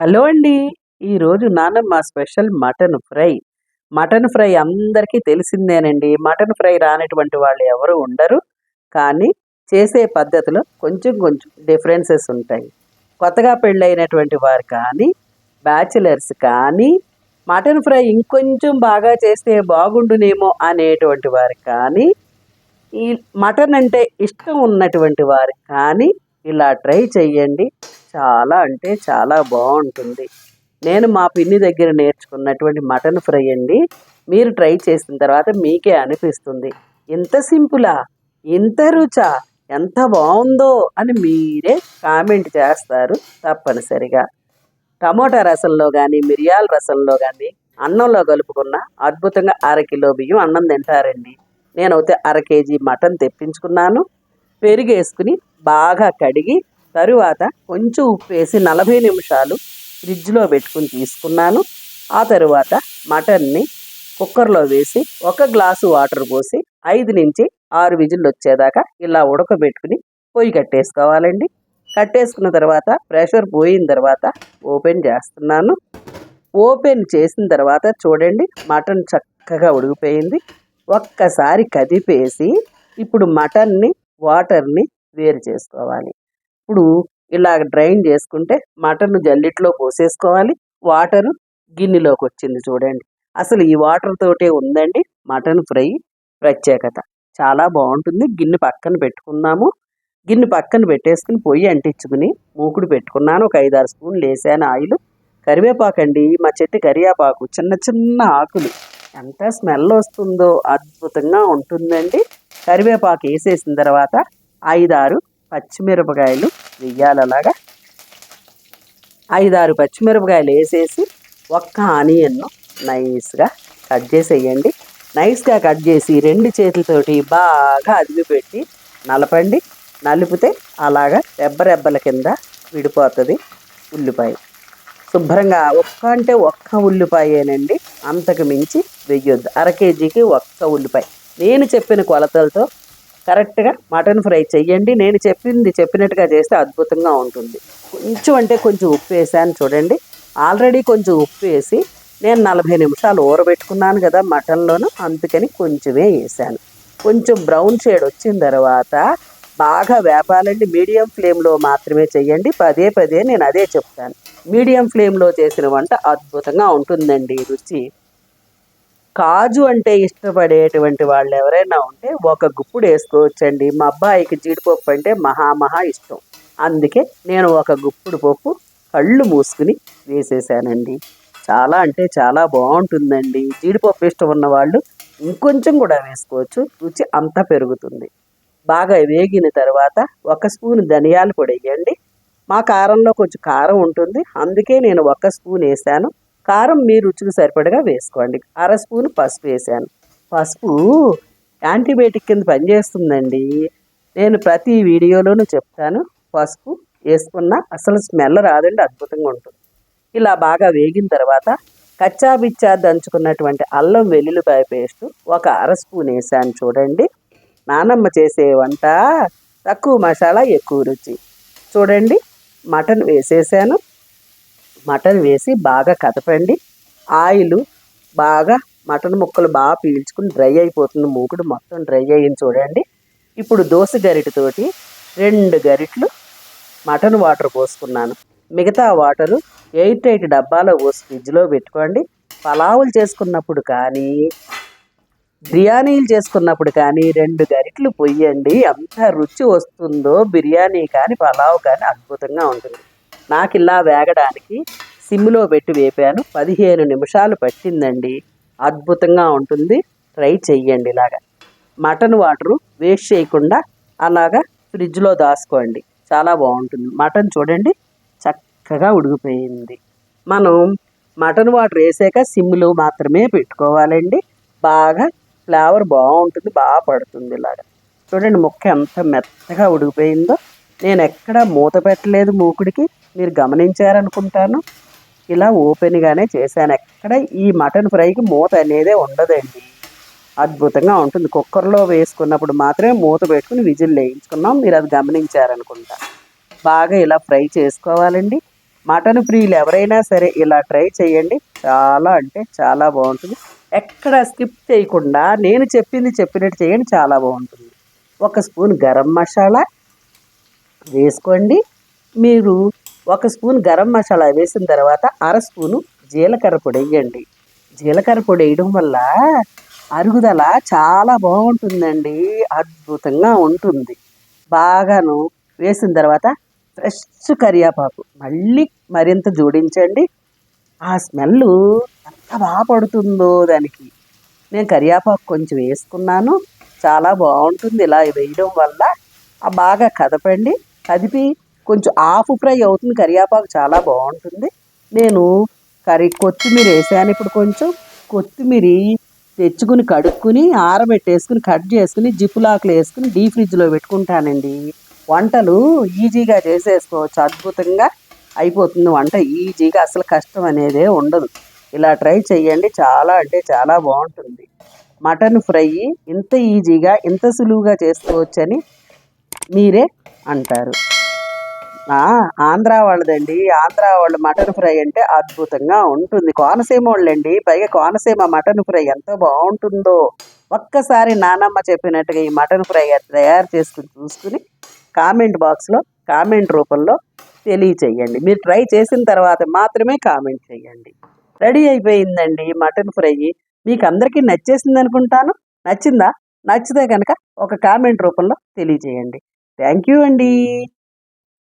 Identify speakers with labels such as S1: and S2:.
S1: Hello అండి. ఈరోజు నానమ్మ special mutton fry. Mutton fry అందరికీ తెలిసిందేనండి. మటన్ ఫ్రై రానటువంటి వాళ్ళు ఎవరు ఉండరు. కానీ చేసే పద్ధతిలో కొంచెం కొంచెం డిఫరెన్సెస్ ఉంటాయి. కొత్తగా పెళ్ళైనటువంటి వారు కానీ బ్యాచిలర్స్ కానీ మటన్ ఫ్రై ఇంకొంచెం బాగా చేస్తే బాగుండునేమో అనేటువంటి వారు కానీ ఈ మటన్ అంటే ఇష్టం ఉన్నటువంటి వారు కానీ ఇలా ట్రై చెయ్యండి. చాలా అంటే చాలా బాగుంటుంది. నేను మా పిన్ని దగ్గర నేర్చుకున్నటువంటి మటన్ ఫ్రై అండి మీరు ట్రై చేసిన తర్వాత మీకే అనిపిస్తుంది. ఇంత సింపులా ఇంత రుచా ఎంత బాగుందో అని మీరే కామెంట్ చేస్తారు తప్పనిసరిగా. టమోటా రసంలో కానీ మిరియాల రసంలో కానీ అన్నంలో కలుపుకున్న అద్భుతంగా అరకిలో బియ్యం అన్నం తింటారండి. నేనైతే అర కేజీ మటన్ తెప్పించుకున్నాను. పెరిగేసుకుని బాగా కడిగి తరువాత కొంచెం ఉప్పు వేసి నలభై నిమిషాలు ఫ్రిడ్జ్లో పెట్టుకుని తీసుకున్నాను. ఆ తరువాత మటన్ని కుక్కర్లో వేసి ఒక గ్లాసు వాటర్ పోసి ఐదు నుంచి ఆరు విజిల్లు వచ్చేదాకా ఇలా ఉడకబెట్టుకుని పొయ్యి కట్టేసుకోవాలండి. కట్టేసుకున్న తర్వాత ప్రెషర్ పోయిన తర్వాత ఓపెన్ చేస్తున్నాను. ఓపెన్ చేసిన తర్వాత చూడండి మటన్ చక్కగా ఉడికిపోయింది. ఒక్కసారి కదిపేసి ఇప్పుడు మటన్ని వాటర్ని వేరు చేసుకోవాలి. ఇప్పుడు ఇలా డ్రైన్ చేసుకుంటే మటన్ జల్లిట్లో పోసేసుకోవాలి. వాటరు గిన్నెలోకి వచ్చింది చూడండి. అసలు ఈ వాటర్ తోటే ఉందండి మటన్ ఫ్రై ప్రత్యేకత. చాలా బాగుంటుంది. గిన్నె పక్కన పెట్టుకున్నాము గిన్నె పక్కన పెట్టేసుకుని పొయ్యి అంటించుకుని మూకుడు పెట్టుకున్నాను. ఒక ఐదారు స్పూన్లు వేసాను ఆయిల్. కరివేపాకు అండి మా చెట్టు కరివేపాకు చిన్న చిన్న ఆకులు. ఎంత స్మెల్ వస్తుందో అద్భుతంగా ఉంటుందండి. కరివేపాకు వేసేసిన తర్వాత ఐదారు పచ్చిమిరపకాయలు వెయ్యాలి అలాగా ఐదారు పచ్చిమిరపకాయలు వేసేసి ఒక్క ఆనియన్ను నైస్గా కట్ చేసేయండి. నైస్గా కట్ చేసి రెండు చేతులతోటి బాగా అదిమి పెట్టి నలపండి. నలిపితే అలాగా రెబ్బ రెబ్బల కింద విడిపోతుంది ఉల్లిపాయ. శుభ్రంగా ఒక్క అంటే ఒక్క ఉల్లిపాయేనండి. అంతకు మించి వెయ్యొద్దు. అర కేజీకి ఒక్క ఉల్లిపాయ. నేను చెప్పిన కొలతలతో కరెక్ట్గా మటన్ ఫ్రై చెయ్యండి. నేను చెప్పింది చెప్పినట్టుగా చేస్తే అద్భుతంగా ఉంటుంది. కొంచెం అంటే కొంచెం ఉప్పు వేసాను చూడండి. ఆల్రెడీ కొంచెం ఉప్పు వేసి నేను నలభై నిమిషాలు ఊరబెట్టుకున్నాను కదా మటన్లోను. అందుకని కొంచెమే వేసాను. కొంచెం బ్రౌన్ షేడ్ వచ్చిన తర్వాత బాగా వేపాలండి. మీడియం ఫ్లేమ్లో మాత్రమే చెయ్యండి. పదే పదే నేను అదే చెప్తాను. మీడియం ఫ్లేమ్లో చేసిన వంట అద్భుతంగా ఉంటుందండి. రుచి కాజు అంటే ఇష్టపడేటువంటి వాళ్ళు ఎవరైనా ఉంటే ఒక గుప్పుడు వేసుకోవచ్చండి. మా అబ్బాయికి జీడిపప్పు అంటే మహా మహా ఇష్టం. అందుకే నేను ఒక గుప్పుడు పప్పు కళ్ళు మూసుకుని వేసేసానండి. చాలా అంటే చాలా బాగుంటుందండి. జీడిపప్పు ఇష్టం ఉన్న వాళ్ళు ఇంకొంచెం కూడా వేసుకోవచ్చు. రుచి అంత పెరుగుతుంది. బాగా వేగిన తర్వాత ఒక స్పూన్ ధనియాల పొడి వేయండి. మా కారంలో కొంచెం కారం ఉంటుంది. అందుకే నేను ఒక స్పూన్ వేసాను. కారం మీ రుచికి సరిపడగా వేసుకోండి. అర స్పూన్ పసుపు వేసాను పసుపు యాంటీబయాటిక్ కింద పనిచేస్తుందండి. నేను ప్రతి వీడియోలోనూ చెప్తాను. పసుపు వేసుకున్న అసలు స్మెల్ రాదండి అద్భుతంగా ఉంటుంది. ఇలా బాగా వేగిన తర్వాత కచ్చా బిచ్చా దంచుకున్నటువంటి అల్లం వెల్లుల్లిపాయ పేస్ట్ ఒక అర స్పూన్ వేసాను చూడండి. నానమ్మ చేసే వంట తక్కువ మసాలా ఎక్కువ రుచి. చూడండి మటన్ వేసేసాను. మటన్ వేసి బాగా కదపండి. ఆయిల్ బాగా మటన్ ముక్కలు బాగా పీల్చుకుని డ్రై అయిపోతుంది. మూకుడు మొత్తం డ్రై అయ్యింది చూడండి. ఇప్పుడు దోశ గరిటతోటి రెండు గరిట్లు మటన్ వాటర్ పోసుకున్నాను. మిగతా వాటరు ఎయిట్ ఎయిట్ డబ్బాలో పోసి ఫ్రిడ్జ్లో పెట్టుకోండి. పలావులు చేసుకున్నప్పుడు కానీ బిర్యానీలు చేసుకున్నప్పుడు కానీ రెండు గరిట్లు పొయ్యండి. ఎంత రుచి వస్తుందో బిర్యానీ కానీ పలావ్ కానీ అద్భుతంగా ఉంటుంది. నాకు ఇలా వేగడానికి సిమ్లో పెట్టి వేపాను. పదిహేను నిమిషాలు పట్టిందండి. అద్భుతంగా ఉంటుంది. ట్రై చెయ్యండి ఇలాగా. మటన్ వాటరు వేస్ట్ చేయకుండా అలాగా ఫ్రిడ్జ్లో దాచుకోండి చాలా బాగుంటుంది. మటన్ చూడండి చక్కగా ఉడికిపోయింది. మనం మటన్ వాటర్ వేసాక సిమ్లు మాత్రమే పెట్టుకోవాలండి. బాగా ఫ్లేవర్ బాగుంటుంది బాగా పడుతుంది ఇలాగా. చూడండి ముక్క ఎంత మెత్తగా ఉడికిపోయిందో. నేను ఎక్కడ మూత పెట్టలేదు మూకుడికి మీరు గమనించారనుకుంటాను. ఇలా ఓపెన్గానే చేశాను. ఎక్కడ ఈ మటన్ ఫ్రైకి మూత అనేదే ఉండదండి. అద్భుతంగా ఉంటుంది. కుక్కర్లో వేసుకున్నప్పుడు మాత్రమే మూత పెట్టుకుని విజిల్ వేయించుకున్నాం. మీరు అది గమనించారనుకుంటా. బాగా ఇలా ఫ్రై చేసుకోవాలండి. మటన్ ఫ్రీలు ఎవరైనా సరే ఇలా ట్రై చేయండి. చాలా అంటే చాలా బాగుంటుంది. ఎక్కడ స్కిప్ చేయకుండా నేను చెప్పింది చెప్పినట్టు చేయండి చాలా బాగుంటుంది. ఒక స్పూన్ గరం మసాలా వేసుకోండి. మీరు ఒక స్పూన్ గరం మసాలా వేసిన తర్వాత అర స్పూను జీలకర్ర పొడి వేయండి. జీలకర్ర పొడి వేయడం వల్ల అరుగుదల చాలా బాగుంటుందండి. అద్భుతంగా ఉంటుంది. బాగాను వేసిన తర్వాత ఫ్రెష్ కరివేపాకు మళ్ళీ మరింత జోడించండి. ఆ స్మెల్ ఎంత బాగా పడుతుందో దానికి. నేను కరివేపాకు కొంచెం వేసుకున్నాను. చాలా బాగుంటుంది ఇలా వేయడం వల్ల. బాగా కదపండి. కదిపి కొంచెం ఆఫ్ ఫ్రై అవుతుంది. కరివేపాకు చాలా బాగుంటుంది. నేను కర్రీ కొత్తిమీర వేసాను ఇప్పుడు కొంచెం. కొత్తిమీర తెచ్చుకుని కడుక్కుని ఆరబెట్టేసుకుని కట్ చేసుకుని జిప్పులాకులు వేసుకుని డీ ఫ్రిడ్జ్లో పెట్టుకుంటానండి. వంటలు ఈజీగా చేసేసుకోవచ్చు. అద్భుతంగా అయిపోతుంది వంట. ఈజీగా అసలు కష్టం అనేదే ఉండదు. ఇలా ట్రై చేయండి చాలా అంటే చాలా బాగుంటుంది. మటన్ ఫ్రై ఇంత ఈజీగా ఇంత సులువుగా చేసుకోవచ్చని మీరే అంటారు. ఆంధ్ర వాళ్ళదండి. ఆంధ్ర వాళ్ళు మటన్ ఫ్రై అంటే అద్భుతంగా ఉంటుంది. కోనసీమ వాళ్ళండి. పైగా కోనసీమ మటన్ ఫ్రై ఎంత బాగుంటుందో. ఒక్కసారి నానమ్మ చెప్పినట్టుగా ఈ మటన్ ఫ్రై తయారు చేసుకుని చూసుకుని కామెంట్ బాక్స్లో కామెంట్ రూపంలో తెలియచేయండి. మీరు ట్రై చేసిన తర్వాత మాత్రమే కామెంట్ చేయండి. రెడీ అయిపోయిందండి మటన్ ఫ్రై. మీకు అందరికీ నచ్చేసింది అనుకుంటాను నచ్చిందా? నచ్చితే కనుక ఒక కామెంట్ రూపంలో తెలియజేయండి. థ్యాంక్ యూ అండి.